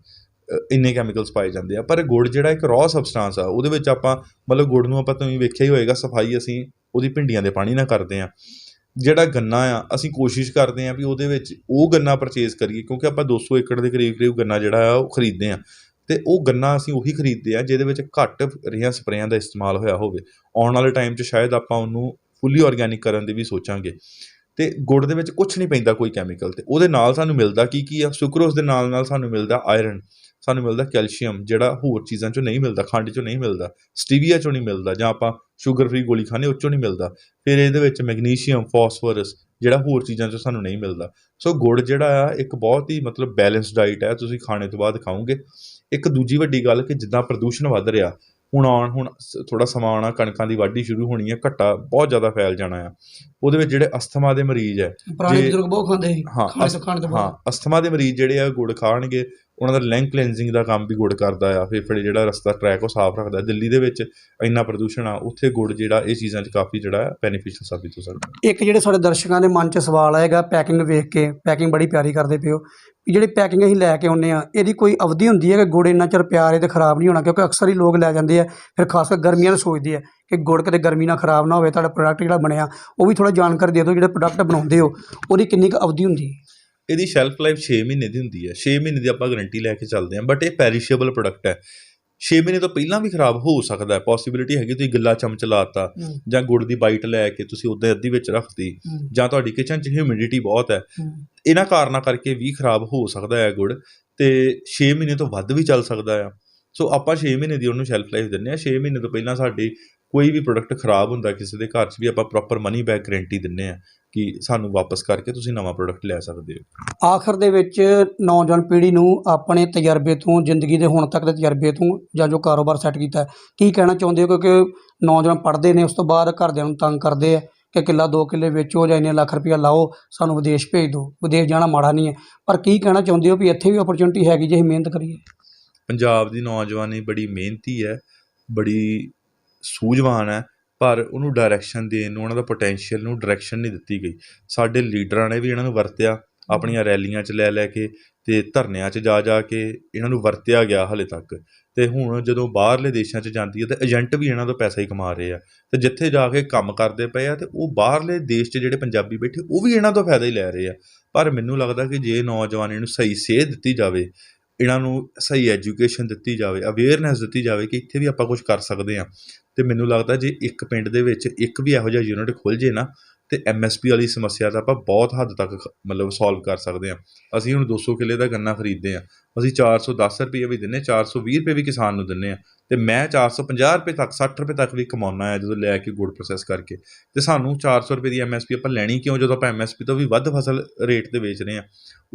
ਇੰਨੇ ਕੈਮੀਕਲਸ ਪਾਏ ਜਾਂਦੇ ਆ। ਪਰ ਗੁੜ ਜਿਹੜਾ ਇੱਕ ਰॉ ਸਬਸਟੈਂਸ ਆ, ਉਹਦੇ ਵਿੱਚ ਆਪਾਂ ਮਤਲਬ ਗੁੜ ਨੂੰ ਆਪਾਂ ਤੁਸੀਂ ਵੇਖਿਆ ਹੀ ਹੋਏਗਾ, ਸਫ਼ਾਈ ਅਸੀਂ ਉਹਦੀ ਭਿੰਡੀਆਂ ਦੇ ਪਾਣੀ ਨਾਲ ਕਰਦੇ ਆ ਜਿਹੜਾ ਗੰਨਾ ਆ, ਅਸੀਂ ਕੋਸ਼ਿਸ਼ ਕਰਦੇ ਆ ਵੀ ਉਹਦੇ ਵਿੱਚ ਉਹ ਗੰਨਾ ਪਰਚੇਜ਼ ਕਰੀਏ, ਕਿਉਂਕਿ ਆਪਾਂ 200 ਏਕੜ ਦੇ ਕਰੀਬ ਕਰੀਬ ਗੰਨਾ ਜਿਹੜਾ ਆ, ਉਹ ਖਰੀਦਦੇ ਆ ਅਤੇ ਉਹ ਗੰਨਾ ਅਸੀਂ ਉਹੀ ਖਰੀਦਦੇ ਹਾਂ ਜਿਹਦੇ ਵਿੱਚ ਘੱਟ ਰੇਹਾਂ ਸਪਰੇਆਂ ਦਾ ਇਸਤੇਮਾਲ ਹੋਇਆ ਹੋਵੇ। ਆਉਣ ਵਾਲੇ ਟਾਈਮ 'ਚ ਸ਼ਾਇਦ ਆਪਾਂ ਉਹਨੂੰ ਫੁੱਲੀ ਔਰਗੈਨਿਕ ਕਰਨ ਦੀ ਵੀ ਸੋਚਾਂਗੇ। ਅਤੇ ਗੁੜ ਦੇ ਵਿੱਚ ਕੁਛ ਨਹੀਂ ਪੈਂਦਾ ਕੋਈ ਕੈਮੀਕਲ ਅਤੇ ਉਹਦੇ ਨਾਲ ਸਾਨੂੰ ਮਿਲਦਾ ਕੀ ਕੀ ਆ? ਸੁਕਰੋਸ ਦੇ ਨਾਲ ਨਾਲ ਸਾਨੂੰ ਮਿਲਦਾ ਆਇਰਨ ਸਾਨੂੰ ਮਿਲਦਾ ਕੈਲਸ਼ੀਅਮ ਜਿਹੜਾ ਹੋਰ ਚੀਜ਼ਾਂ 'ਚੋਂ ਨਹੀਂ ਮਿਲਦਾ, ਖੰਡ 'ਚੋਂ ਨਹੀਂ ਮਿਲਦਾ ਸਟੀਵੀਆ 'ਚੋਂ ਨਹੀਂ ਮਿਲਦਾ ਜਾਂ ਆਪਾਂ ਸ਼ੂਗਰ ਫ੍ਰੀ ਗੋਲੀ ਖਾਣੇ ਉਹ 'ਚੋਂ ਨਹੀਂ ਮਿਲਦਾ। ਫਿਰ ਇਹਦੇ ਵਿੱਚ ਮੈਗਨੀਸ਼ੀਅਮ ਫਾਸਫੋਰਸ ਜਿਹੜਾ ਹੋਰ ਚੀਜ਼ਾਂ 'ਚੋਂ ਸਾਨੂੰ ਨਹੀਂ ਮਿਲਦਾ। ਸੋ ਗੁੜ ਜਿਹੜਾ ਆ, ਇੱਕ ਬਹੁਤ ਹੀ ਮਤਲਬ ਬੈਲੈਂਸ ਡਾਈਟ ਹੈ ਤੁਸੀਂ ਖਾਣੇ ਤੋਂ ਬਾਅਦ ਖਾਓਗੇ। ਇੱਕ ਦੂਜੀ ਵੱਡੀ ਗੱਲ ਕਿ ਜਿੱਦਾਂ ਪ੍ਰਦੂਸ਼ਣ ਵੱਧ ਰਿਹਾ ਹੁਣ ਆਉਣ ਹੁਣ ਥੋੜਾ ਸਮਾਂ ਆਉਣਾ ਕਣਕਾਂ ਦੀ ਵਾਢੀ ਸ਼ੁਰੂ ਹੋਣੀ ਹੈ ਘੱਟਾ ਬਹੁਤ ਜ਼ਿਆਦਾ ਫੈਲ ਜਾਣਾ ਆ। ਉਹਦੇ ਵਿੱਚ ਜਿਹੜੇ ਅਸਥਮਾ ਦੇ ਮਰੀਜ਼ ਹੈ ਪੁਰਾਣੇ ਜੇ- ਬਜ਼ੁਰਗ ਬਹੁਤ ਖਾਂਦੇ ਸੀ ਹਾਂ ਅਸਥਮਾ ਦੇ ਮਰੀਜ਼ ਜਿਹੜੇ ਆ ਗੁੜ ਖਾਣਗੇ ਉਹਨਾਂ ਦਾ ਲੈਂਗ ਕਲੈਂਜ਼ਿੰਗ ਦਾ ਕੰਮ ਵੀ ਗੁੜ ਕਰਦਾ ਆ ਫੇਫੜੇ ਜਿਹੜਾ ਰਸਤਾ ਟਰੈਕ ਉਹ ਸਾਫ਼ ਰੱਖਦਾ। ਦਿੱਲੀ ਦੇ ਵਿੱਚ ਇੰਨਾ ਪ੍ਰਦੂਸ਼ਣ ਆ, ਉੱਥੇ ਗੁੜ ਜਿਹੜਾ ਇਹ ਚੀਜ਼ਾਂ 'ਚ ਕਾਫੀ ਜਿਹੜਾ ਬੈਨੀਫੀਸ਼ੀਅਲ ਸਾਬਿਤ ਹੋ ਸਕਦਾ। ਇੱਕ ਜਿਹੜੇ ਸਾਡੇ ਦਰਸ਼ਕਾਂ ਦੇ ਮਨ 'ਚ ਸਵਾਲ ਆਏਗਾ ਪੈਕਿੰਗ ਵੇਖ ਕੇ ਪੈਕਿੰਗ ਬੜੀ ਪਿਆਰੀ ਕਰਦੇ ਪਿਓ ਵੀ ਜਿਹੜੀ ਪੈਕਿੰਗ ਅਸੀਂ ਲੈ ਕੇ ਆਉਂਦੇ ਆ ਇਹਦੀ ਕੋਈ ਅਵਧੀ ਹੁੰਦੀ ਹੈ ਕਿ ਗੁੜ ਇੰਨਾ ਚਿਰ ਪਿਆਰੇ ਹੈ ਤੇ ਖਰਾਬ ਨਹੀਂ ਹੋਣਾ? ਕਿਉਂਕਿ ਅਕਸਰ ਹੀ ਲੋਕ ਲੈ ਜਾਂਦੇ ਆ, ਫਿਰ ਖਾਸ ਕਰ ਗਰਮੀਆਂ ਨੂੰ ਸੋਚਦੇ ਆ ਕਿ ਗੁੜ ਕਦੇ ਗਰਮੀ ਨਾਲ ਖਰਾਬ ਨਾ ਹੋਵੇ, ਤੁਹਾਡਾ ਪ੍ਰੋਡਕਟ ਜਿਹੜਾ ਬਣਿਆ, ਉਹ ਵੀ ਥੋੜਾ ਜਾਣਕਾਰੀ ਦੇ ਦਿਓ, ਜਿਹੜੇ ਪ੍ਰੋਡਕਟ ਬਣਾਉਂਦੇ ਹੋ, ਉਹਦੀ ਕਿੰਨੀ ਕੁ ਅਵਧੀ ਹੁੰਦੀ ਹੈ? ਇਹਦੀ ਸ਼ੈਲਫ ਲਾਈਫ 6 ਮਹੀਨੇ ਦੀ ਹੁੰਦੀ ਹੈ। 6 ਮਹੀਨੇ ਦੀ ਆਪਾਂ ਗਾਰੰਟੀ ਲੈ ਕੇ ਚੱਲਦੇ ਹਾਂ ਬਟ ਇਹ ਪੈਰੀਸ਼ੇਬਲ ਪ੍ਰੋਡਕਟ ਹੈ। 6 ਮਹੀਨੇ ਤੋਂ ਪਹਿਲਾਂ ਵੀ ਖਰਾਬ ਹੋ ਸਕਦਾ ਹੈ। ਪੋਸਿਬਿਲਿਟੀ ਹੈਗੀ ਤੁਸੀਂ ਗਿੱਲਾ ਚਮਚ ਲਾਤਾ ਜਾਂ ਗੁੜ ਦੀ ਬਾਈਟ ਲੈ ਕੇ ਤੁਸੀਂ ਉਹਦੇ ਅੱਧੀ ਵਿੱਚ ਰੱਖਤੀ ਜਾਂ ਤੁਹਾਡੀ ਕਿਚਨ 'ਚ ਹਿਊਮਿਡਿਟੀ ਬਹੁਤ ਹੈ। ਇਹਨਾਂ ਕਾਰਨਾਂ ਕਰਕੇ ਵੀ ਖਰਾਬ ਹੋ ਸਕਦਾ ਹੈ ਗੁੜ ਤੇ 6 ਮਹੀਨੇ ਤੋਂ ਵੱਧ ਵੀ ਚੱਲ ਸਕਦਾ ਆ। ਸੋ ਆਪਾਂ 6 ਮਹੀਨੇ ਦੀ ਉਹਨੂੰ ਸ਼ੈਲਫ ਲਾਈਫ ਦਿੰਨੇ ਆ 6 ਮਹੀਨੇ ਤੋਂ ਪਹਿਲਾਂ ਸਾਡੀ ਕੋਈ ਵੀ ਪ੍ਰੋਡਕਟ ਖਰਾਬ ਹੁੰਦਾ ਕਿਸੇ ਦੇ ਘਰ 'ਚ ਵੀ ਆਪਾਂ ਪ੍ਰੋਪਰ ਮਨੀ ਬੈਕ ਗਾਰੰਟੀ ਦਿੰਨੇ ਆ ਕਿ ਸਾਨੂੰ ਵਾਪਸ ਕਰਕੇ ਤੁਸੀਂ ਨਵਾਂ ਪ੍ਰੋਡਕਟ ਲੈ ਸਕਦੇ ਹੋ? ਆਖਰ ਦੇ ਵਿੱਚ ਨੌਜਵਾਨ ਪੀੜ੍ਹੀ ਨੂੰ ਆਪਣੇ ਤਜਰਬੇ ਤੋਂ ਜ਼ਿੰਦਗੀ ਦੇ ਹੁਣ ਤੱਕ ਦੇ ਤਜਰਬੇ ਤੋਂ ਜਾਂ ਜੋ ਕਾਰੋਬਾਰ ਸੈੱਟ ਕੀਤਾ ਕੀ ਕਹਿਣਾ ਚਾਹੁੰਦੇ ਹੋ? ਕਿਉਂਕਿ ਨੌਜਵਾਨ ਪੜ੍ਹਦੇ ਨੇ ਉਸ ਤੋਂ ਬਾਅਦ ਘਰਦਿਆਂ ਨੂੰ ਤੰਗ ਕਰਦੇ ਆ ਕਿ ਕਿੱਲਾ ਦੋ ਕਿੱਲੇ ਵੇਚੋ ਜਾਂ ਇੰਨੇ ਲੱਖ ਰੁਪਇਆ ਲਾਓ ਸਾਨੂੰ ਵਿਦੇਸ਼ ਭੇਜ ਦਿਓ। ਵਿਦੇਸ਼ ਜਾਣਾ ਮਾੜਾ ਨਹੀਂ ਹੈ। ਪਰ ਕੀ ਕਹਿਣਾ ਚਾਹੁੰਦੇ ਹੋ ਵੀ ਇੱਥੇ ਵੀ ਓਪਰਚੁਨਿਟੀ ਹੈਗੀ ਜੇ ਅਸੀਂ ਮਿਹਨਤ ਕਰੀਏ? ਪੰਜਾਬ ਦੀ ਨੌਜਵਾਨੀ ਬੜੀ ਮਿਹਨਤੀ ਹੈ ਬੜੀ ਸੂਝਵਾਨ ਹੈ। ਪਰ ਉਹਨੂੰ ਡਾਇਰੈਕਸ਼ਨ ਦੇਣ ਨੂੰ, ਉਹਨਾਂ ਦਾ ਪੋਟੈਂਸ਼ੀਅਲ ਨੂੰ ਡਾਇਰੈਕਸ਼ਨ ਨਹੀਂ ਦਿੱਤੀ ਗਈ। ਸਾਡੇ ਲੀਡਰਾਂ ਨੇ ਵੀ ਇਹਨਾਂ ਨੂੰ ਵਰਤਿਆ, ਆਪਣੀਆਂ ਰੈਲੀਆਂ 'ਚ ਲੈ ਲੈ ਕੇ ਤੇ ਧਰਨਿਆਂ 'ਚ ਜਾ ਜਾ ਕੇ ਇਹਨਾਂ ਨੂੰ ਵਰਤਿਆ ਗਿਆ ਹਲੇ ਤੱਕ। ਤੇ ਹੁਣ ਜਦੋਂ ਬਾਹਰਲੇ ਦੇਸ਼ਾਂ 'ਚ ਜਾਂਦੀ ਹੈ, ਤੇ ਏਜੰਟ ਵੀ ਇਹਨਾਂ ਤੋਂ ਪੈਸਾ ਹੀ ਕਮਾ ਰਹੇ ਆ। ਤੇ ਜਿੱਥੇ ਜਾ ਕੇ ਕੰਮ ਕਰਦੇ ਪਏ ਆ, ਤੇ ਉਹ ਬਾਹਰਲੇ ਦੇਸ਼ 'ਚ ਜਿਹੜੇ ਪੰਜਾਬੀ ਬੈਠੇ, ਉਹ ਵੀ ਇਹਨਾਂ ਤੋਂ ਫਾਇਦਾ ਹੀ ਲੈ ਰਹੇ ਆ। ਪਰ ਮੈਨੂੰ ਲੱਗਦਾ ਕਿ ਜੇ ਨੌਜਵਾਨ ਨੂੰ ਸਹੀ ਸੇਧ ਦਿੱਤੀ ਜਾਵੇ ਇਹਨਾਂ ਨੂੰ ਸਹੀ ਐਜੂਕੇਸ਼ਨ ਦਿੱਤੀ ਜਾਵੇ ਅਵੇਅਰਨੈਸ ਦਿੱਤੀ ਜਾਵੇ ਕਿ ਇੱਥੇ ਵੀ ਆਪਾਂ ਕੁਝ ਕਰ ਸਕਦੇ ਹਾਂ। ਤੇ ਮੈਨੂੰ ਲੱਗਦਾ ਜੇ ਇੱਕ ਪਿੰਡ ਦੇ ਵਿੱਚ ਇੱਕ ਵੀ ਇਹੋ ਜਿਹਾ ਯੂਨਿਟ ਖੁੱਲ ਜੇ ਨਾ, ਤੇ ਐਮਐਸਪੀ ਵਾਲੀ ਸਮੱਸਿਆ ਦਾ ਆਪਾਂ ਬਹੁਤ ਹੱਦ ਤੱਕ ਮਤਲਬ ਸੋਲਵ ਕਰ ਸਕਦੇ ਹਾਂ। ਅਸੀਂ ਹੁਣ 200 ਕਿੱਲੇ ਦਾ ਗੰਨਾ ਖਰੀਦਦੇ ਹਾਂ। ਅਸੀਂ 410 ਰੁਪਏ ਵੀ ਦਿੰਨੇ 420 ਰੁਪਏ ਵੀ ਕਿਸਾਨ ਨੂੰ ਦਿੰਨੇ ਆ ਤੇ ਮੈਂ 450 ਰੁਪਏ ਤੱਕ 60 ਰੁਪਏ ਤੱਕ ਵੀ ਕਮਾਉਣਾ ਹੈ ਜਦੋਂ ਲੈ ਕੇ ਗੁੜ ਪ੍ਰੋਸੈਸ ਕਰਕੇ। ਤੇ ਸਾਨੂੰ 400 ਰੁਪਏ ਦੀ ਐਮਐਸਪੀ ਆਪਾਂ ਲੈਣੀ ਕਿਉਂ? ਜਦੋਂ ਆਪਾਂ ਐਮਐਸਪੀ ਤੋਂ ਵੀ ਵੱਧ ਫਸਲ ਰੇਟ ਤੇ ਵੇਚ ਰਹੇ ਹਾਂ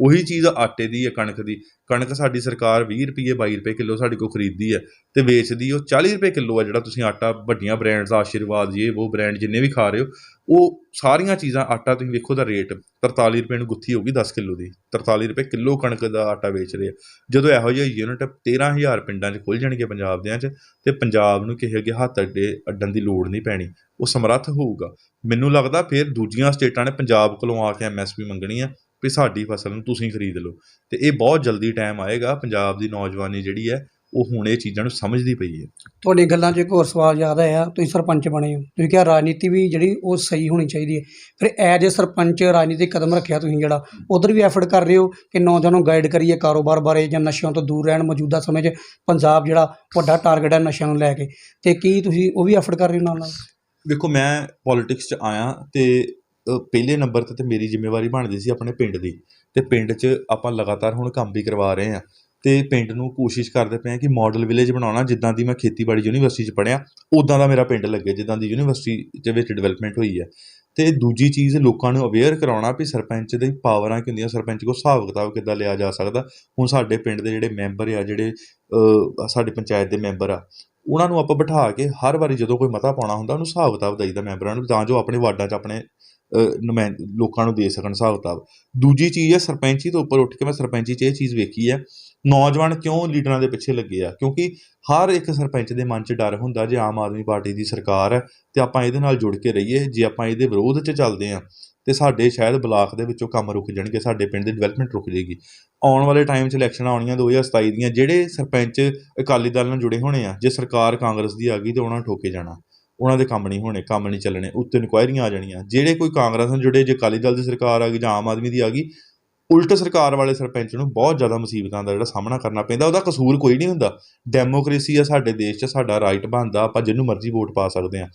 ਉਹੀ ਚੀਜ਼ ਆਟੇ ਦੀ ਹੈ, ਕਣਕ ਦੀ। ਕਣਕ ਸਾਡੀ ਸਰਕਾਰ 20 ਰੁਪਏ 22 ਰੁਪਏ ਕਿਲੋ ਸਾਡੇ ਕੋਲ ਖਰੀਦਦੀ ਹੈ ਤੇ ਵੇਚਦੀ ਉਹ 40 ਰੁਪਏ ਕਿਲੋ ਆ ਜਿਹੜਾ ਤੁਸੀਂ ਆਟਾ, ਵੱਡੀਆਂ ਬ੍ਰਾਂਡਸ ਆਸ਼ੀਰਵਾਦ ਇਹ ਉਹ ਬ੍ਰਾਂਡ ਜਿੰਨੇ ਵੀ ਖਾ ਰਹੇ ਹੋ, ਉਹ ਸਾਰੀਆਂ ਚੀਜ਼ਾਂ ਆਟਾ ਤੁਸੀਂ ਵੇਖੋ ਦਾ ਰੇਟ 43 ਰੁਪਏ ਨੂੰ ਗੁੱਥੀ ਹੋਗੀ 10 ਕਿਲੋ ਦੀ। 43 ਰੁਪਏ ਕਿਲੋ ਕਣਕ ਦਾ ਆਟਾ ਵੇਚ ਰਹੇ ਆ। ਜਦੋਂ ਇਹੋ ਜਿਹੇ ਯੂਨਿਟ 13000 ਪਿੰਡਾਂ 'ਚ ਖੁੱਲ ਜਾਣਗੇ ਪੰਜਾਬ ਦਿਆਂ 'ਚ, ਤੇ ਪੰਜਾਬ ਨੂੰ ਕਿਸੇ ਅੱਗੇ ਹੱਥ ਅੱਡੇ ਅੱਡਣ ਦੀ ਲੋੜ ਨਹੀਂ ਪੈਣੀ, ਉਹ ਸਮਰੱਥ ਹੋਊਗਾ। ਮੈਨੂੰ ਲੱਗਦਾ ਫਿਰ ਦੂਜੀਆਂ ਸਟੇਟਾਂ ਨੇ ਪੰਜਾਬ ਕੋਲੋਂ ਆ ਕੇ ਐਮਐਸਪੀ ਮੰਗਣੀ ਆ ਵੀ ਸਾਡੀ ਫਸਲ ਨੂੰ ਤੁਸੀਂ ਖਰੀਦ ਲਓ। ਤੇ ਇਹ ਬਹੁਤ ਜਲਦੀ ਟਾਈਮ ਆਏਗਾ, ਪੰਜਾਬ ਦੀ ਨੌਜਵਾਨੀ ਜਿਹੜੀ ਹੈ ਉਹ ਹੁਣ ਇਹ ਚੀਜ਼ਾਂ ਨੂੰ ਸਮਝਦੀ ਪਈ ਹੈ। ਤੁਹਾਡੀ ਗੱਲਾਂ 'ਚ ਇੱਕ ਹੋਰ ਸਵਾਲ ਯਾਦ ਆਇਆ ਤੁਸੀਂ ਸਰਪੰਚ ਬਣੇ ਹੋ। ਤੁਸੀਂ ਕਿਹਾ ਰਾਜਨੀਤੀ ਵੀ ਜਿਹੜੀ ਉਹ ਸਹੀ ਹੋਣੀ ਚਾਹੀਦੀ ਹੈ। ਫਿਰ ਐਜ ਏ ਸਰਪੰਚ ਰਾਜਨੀਤਿਕ ਕਦਮ ਰੱਖਿਆ ਤੁਸੀਂ ਜਿਹੜਾ ਉਧਰ ਵੀ ਐਫਰਟ ਕਰ ਰਹੇ ਹੋ ਕਿ ਨੌਜਵਾਨਾਂ ਨੂੰ ਗਾਈਡ ਕਰੀਏ ਕਾਰੋਬਾਰ ਬਾਰੇ ਜਾਂ ਨਸ਼ਿਆਂ ਤੋਂ ਦੂਰ ਰਹਿਣ ਮੌਜੂਦਾ ਸਮੇਂ 'ਚ ਪੰਜਾਬ ਜਿਹੜਾ ਵੱਡਾ ਟਾਰਗੇਟ ਹੈ ਨਸ਼ਿਆਂ ਨੂੰ ਲੈ ਕੇ। ਤੇ ਕੀ ਤੁਸੀਂ ਉਹ ਵੀ ਐਫਰਟ ਕਰ ਰਹੇ ਹੋ ਨਾਲ ਨਾਲ? ਦੇਖੋ ਮੈਂ ਪੋਲਿਟਿਕਸ 'ਚ ਆਇਆ ਤੇ ਅ, ਪਹਿਲੇ ਨੰਬਰ ਤੇ ਤੇ ਮੇਰੀ ਜ਼ਿੰਮੇਵਾਰੀ ਬਣਦੀ ਸੀ ਆਪਣੇ ਪਿੰਡ ਦੀ। ਤੇ ਪਿੰਡ 'ਚ ਆਪਾਂ ਲਗਾਤਾਰ ਹੁਣ ਕੰਮ ਵੀ ਕਰਵਾ ਰਹੇ ਹਾਂ। ਅਤੇ ਪਿੰਡ ਨੂੰ ਕੋਸ਼ਿਸ਼ ਕਰਦੇ ਪਏ ਹਾਂ ਕਿ ਮੋਡਲ ਵਿਲੇਜ ਬਣਾਉਣਾ, ਜਿੱਦਾਂ ਦੀ ਮੈਂ ਖੇਤੀਬਾੜੀ ਯੂਨੀਵਰਸਿਟੀ 'ਚ ਪੜ੍ਹਿਆ ਉੱਦਾਂ ਦਾ ਮੇਰਾ ਪਿੰਡ ਲੱਗੇ, ਜਿੱਦਾਂ ਦੀ ਯੂਨੀਵਰਸਿਟੀ ਦੇ ਵਿੱਚ ਡਿਵੈਲਪਮੈਂਟ ਹੋਈ ਹੈ। ਅਤੇ ਦੂਜੀ ਚੀਜ਼, ਲੋਕਾਂ ਨੂੰ ਅਵੇਅਰ ਕਰਾਉਣਾ ਵੀ ਸਰਪੰਚ ਦੀ ਪਾਵਰਾਂ ਕੀ ਹੁੰਦੀਆਂ, ਸਰਪੰਚ ਕੋਲ ਹਿਸਾਬ ਕਿਤਾਬ ਕਿੱਦਾਂ ਲਿਆ ਜਾ ਸਕਦਾ। ਹੁਣ ਸਾਡੇ ਪਿੰਡ ਦੇ ਜਿਹੜੇ ਮੈਂਬਰ ਆ, ਜਿਹੜੇ ਸਾਡੇ ਪੰਚਾਇਤ ਦੇ ਮੈਂਬਰ ਆ, ਉਹਨਾਂ ਨੂੰ ਆਪਾਂ ਬਿਠਾ ਕੇ ਹਰ ਵਾਰੀ ਜਦੋਂ ਕੋਈ ਮਤਾ ਪਾਉਣਾ ਹੁੰਦਾ, ਉਹਨੂੰ ਹਿਸਾਬ ਕਿਤਾਬ ਦਈਦਾ ਮੈਂਬਰਾਂ ਨੂੰ, ਤਾਂ ਜੋ ਆਪਣੇ ਵਾਰਡਾਂ 'ਚ ਆਪਣੇ ਨੁਮਾਇੰ, ਲੋਕਾਂ ਨੂੰ ਦੇ ਸਕਣ ਹਿਸਾਬ ਕਿਤਾਬ। ਦੂਜੀ ਚੀਜ਼ ਹੈ, ਸਰਪੰਚੀ ਤੋਂ ਉੱਪਰ ਉੱਠ ਕੇ ਮੈਂ ਸਰਪੰਚੀ 'ਚ ਇਹ ਚੀਜ਼ ਵੇਖੀ ਹੈ ਨੌਜਵਾਨ ਕਿਉਂ ਲੀਡਰਾਂ ਦੇ ਪਿੱਛੇ ਲੱਗੇ ਆ? ਕਿਉਂਕਿ ਹਰ ਇੱਕ ਸਰਪੰਚ ਦੇ ਮਨ 'ਚ ਡਰ ਹੁੰਦਾ ਜੇ ਆਮ ਆਦਮੀ ਪਾਰਟੀ ਦੀ ਸਰਕਾਰ ਹੈ ਤੇ ਆਪਾਂ ਇਹਦੇ ਨਾਲ ਜੁੜ ਕੇ ਰਹੀਏ, ਜੇ ਆਪਾਂ ਇਹਦੇ ਵਿਰੋਧ 'ਚ ਚੱਲਦੇ ਆ ਤੇ ਸਾਡੇ ਸ਼ਾਇਦ ਬਲਾਕ ਦੇ ਵਿੱਚੋਂ ਕੰਮ ਰੁਕ ਜਾਣਗੇ, ਸਾਡੇ ਪਿੰਡ ਦੀ ਡਿਵੈਲਪਮੈਂਟ ਰੁਕ ਜਾਏਗੀ। ਆਉਣ ਵਾਲੇ ਟਾਈਮ 'ਚ ਇਲੈਕਸ਼ਨਾਂ ਆਉਣੀਆਂ 2027 ਦੀਆਂ, ਜਿਹੜੇ ਸਰਪੰਚ ਅਕਾਲੀ ਦਲ ਨਾਲ ਜੁੜੇ ਹੋਣੇ ਆ, ਜੇ ਸਰਕਾਰ ਕਾਂਗਰਸ ਦੀ ਆ ਗਈ ਤੇ ਉਹਨਾਂ ਨੂੰ ਠੋਕੇ ਜਾਣਾ। ਉਹਨਾਂ ਦੇ ਕੰਮ ਨਹੀਂ ਹੋਣੇ, ਕੰਮ ਨਹੀਂ ਚੱਲਣੇ, ਉੱਤੇ ਇਨਕੁਆਇਰੀਆਂ ਆ ਜਾਣੀਆਂ। ਜਿਹੜੇ ਕੋਈ ਕਾਂਗਰਸ ਨਾਲ ਜੁੜੇ, ਜੇ ਅਕਾਲੀ ਦਲ ਦੀ ਸਰਕਾਰ ਆ ਗਈ ਜਾਂ ਆਮ ਆਦਮੀ ਦੀ ਆ ਗਈ ਉਲਟ ਸਰਕਾਰ ਵਾਲੇ ਸਰਪੰਚ ਨੂੰ ਬਹੁਤ ਜ਼ਿਆਦਾ ਮੁਸੀਬਤਾਂ ਦਾ ਜਿਹੜਾ ਸਾਹਮਣਾ ਕਰਨਾ ਪੈਂਦਾ, ਉਹਦਾ ਕਸੂਰ ਕੋਈ ਨਹੀਂ ਹੁੰਦਾ। ਡੈਮੋਕ੍ਰੇਸੀ ਆ ਸਾਡੇ ਦੇਸ਼ 'ਚ, ਸਾਡਾ ਰਾਈਟ ਬਣਦਾ, ਆਪਾਂ ਜਿਹਨੂੰ ਮਰਜ਼ੀ ਵੋਟ ਪਾ ਸਕਦੇ ਆ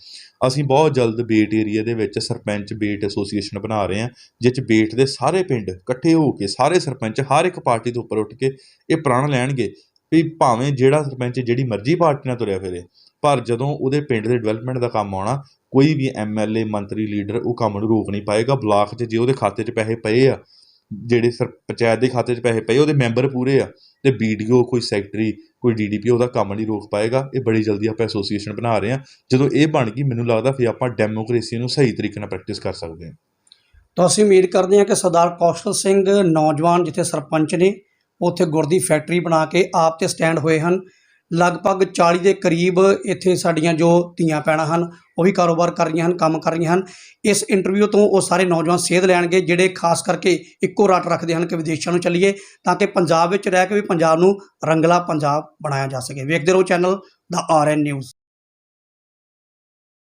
ਅਸੀਂ ਬਹੁਤ ਜਲਦ ਬੇਟ ਏਰੀਆ ਦੇ ਵਿੱਚ ਸਰਪੰਚ ਬੇਟ ਐਸੋਸੀਏਸ਼ਨ ਬਣਾ ਰਹੇ ਆ ਜਿਸ 'ਚ ਬੇਟ ਦੇ ਸਾਰੇ ਪਿੰਡ ਇਕੱਠੇ ਹੋ ਕੇ, ਸਾਰੇ ਸਰਪੰਚ ਹਰ ਇੱਕ ਪਾਰਟੀ ਤੋਂ ਉੱਪਰ ਉੱਠ ਕੇ ਇਹ ਪ੍ਰਣ ਲੈਣਗੇ ਵੀ ਭਾਵੇਂ ਜਿਹੜਾ ਸਰਪੰਚ ਜਿਹੜੀ ਮਰਜ਼ੀ ਪਾਰਟੀ ਨਾਲ ਤੁਰਿਆ ਫਿਰੇ, ਪਰ ਜਦੋਂ ਉਹਦੇ ਪਿੰਡ ਦੇ ਡਿਵੈਲਪਮੈਂਟ ਦਾ ਕੰਮ ਆਉਣਾ, ਕੋਈ ਵੀ ਐਮਐਲਏ ਮੰਤਰੀ ਲੀਡਰ ਉਹ ਕੰਮ ਨੂੰ ਰੋਕ ਨਹੀਂ ਪਾਏਗਾ। ਬਲਾਕ 'ਚ ਜੇ ਉਹਦੇ ਖਾਤੇ 'ਚ ਪੈਸੇ ਪਏ ਆ ਜਿਹੜੇ ਸਰ ਪੰਚਾਇਤ ਦੇ ਖਾਤੇ 'ਚ ਪੈਸੇ ਪਏ, ਉਹਦੇ ਮੈਂਬਰ ਪੂਰੇ ਆ। ਤੇ ਬੀਡੀਓ ਕੋਈ ਸੈਕਟਰੀ, ਕੋਈ ਡੀਡੀਪੀ ਉਹਦਾ ਕੰਮ ਨਹੀਂ ਰੋਕ ਪਾਏਗਾ। ਇਹ ਬੜੀ ਜਲਦੀ ਆਪਾਂ ਐਸੋਸੀਏਸ਼ਨ ਬਣਾ ਰਹੇ ਹਾਂ ਜਦੋਂ ਇਹ ਬਣ ਗਈ, ਮੈਨੂੰ ਲੱਗਦਾ ਫਿਰ ਆਪਾਂ ਡੈਮੋਕ੍ਰੇਸੀ ਨੂੰ ਸਹੀ ਤਰੀਕੇ ਨਾਲ ਪ੍ਰੈਕਟਿਸ ਕਰ ਸਕਦੇ ਹਾਂ। ਤਾਂ ਅਸੀਂ ਉਮੀਦ ਕਰਦੇ ਹਾਂ ਕਿ ਸਰਦਾਰ ਕੌਸ਼ਲ ਸਿੰਘ ਨੌਜਵਾਨ ਜਿੱਥੇ ਸਰਪੰਚ ਨੇ, ਉੱਥੇ ਗੁੜ ਦੀ ਫੈਕਟਰੀ ਬਣਾ ਕੇ ਆਪ ਤੇ ਸਟੈਂਡ ਹੋਏ ਹਨ। ਲਗਭਗ 40 ਦੇ ਕਰੀਬ ਇੱਥੇ ਸਾਡੀਆਂ ਜੋ ਧੀਆਂ ਪੈਣਾ ਹਨ, ਉਹ ਵੀ ਕਾਰੋਬਾਰ ਕਰ ਰਹੀਆਂ ਹਨ, ਕੰਮ ਕਰ ਰਹੀਆਂ ਹਨ। ਇਸ ਇੰਟਰਵਿਊ ਤੋਂ ਉਹ ਸਾਰੇ ਨੌਜਵਾਨ ਸੇਧ ਲੈਣਗੇ, ਜਿਹੜੇ ਖਾਸ ਕਰਕੇ ਇੱਕੋ ਰਾਟ ਰੱਖਦੇ ਹਨ ਕਿ ਵਿਦੇਸ਼ਾਂ ਨੂੰ ਚੱਲੀਏ, ਤਾਂ ਕਿ ਪੰਜਾਬ ਵਿੱਚ ਰਹਿ ਕੇ ਵੀ ਪੰਜਾਬ ਨੂੰ ਰੰਗਲਾ ਪੰਜਾਬ ਬਣਾਇਆ ਜਾ ਸਕੇ। ਵੇਖਦੇ ਰਹੋ ਚੈਨਲ ਦਾ ਆਰਐਨ ਨਿਊਜ਼